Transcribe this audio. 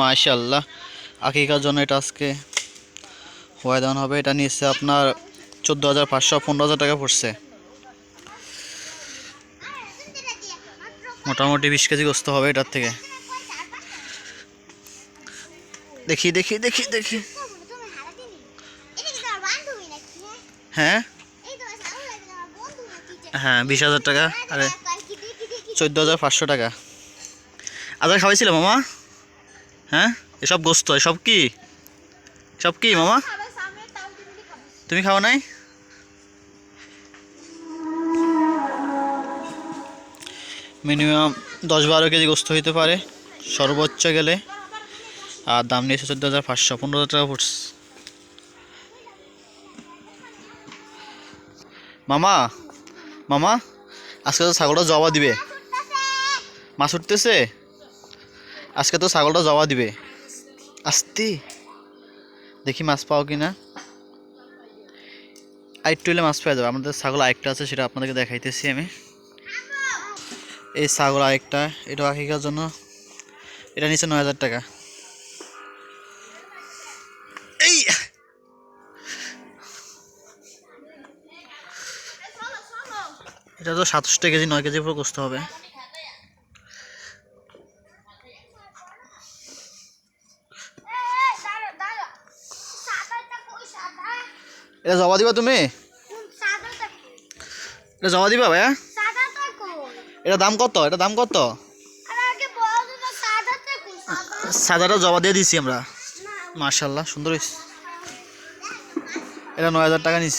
মাশাল্লাহ আকিকার জন্য এটা আজকে দেওয়ানো হবে। এটা নিচ্ছে আপনার চোদ্দ হাজার পাঁচশো, পনেরো হাজার টাকা পড়ছে। মোটামুটি বিশ কেজি গোস্ত হবে এটার থেকে। দেখি দেখি দেখি দেখি। হ্যাঁ? হ্যাঁ বিশ হাজার টাকা। আরে, চোদ্দ হাজার পাঁচশো টাকা। আদার খাওয়াইছিল মামা? হ্যাঁ? এসব গোস্ত, এসব কি? সব কি, মামা? তুমি খাও নাই? মিনিমাম দশ বারো কেজি গোস্ত হইতে পারে, সর্বোচ্চ গেলে। আর দাম নিয়েছে চোদ্দ হাজার পাঁচশো, পনেরো হাজার টাকা পড়ছে মামা মামা, আজকে তো ছাগলটা জবা দিবে। মাছ উঠতেছে? আজকে তো ছাগলটা জবা দিবে। আসতে। দেখি মাছ পাও কি না আরেকটু হলে মাছ পাওয়া যাবে। আমাদের ছাগল আরেকটা আছে, সেটা আপনাদেরকে দেখাইতেছি আমি। এই ছাগল আরেকটা, এটা আকিকার জন্য। এটা নিচে নয় হাজার টাকা। এই! এটা তো সাতষট্টি কেজি, নয় কেজি পুরো কষতে হবে। এটা জবা দিবা তুমি? এটা জবা দিবা ভাইয়া? এটা দাম কত? এটা দাম কত? সাদাটা জবা দিয়ে দিছি আমরা। মার্শাল্লাহ সুন্দর এটা নয় হাজার টাকা নিস।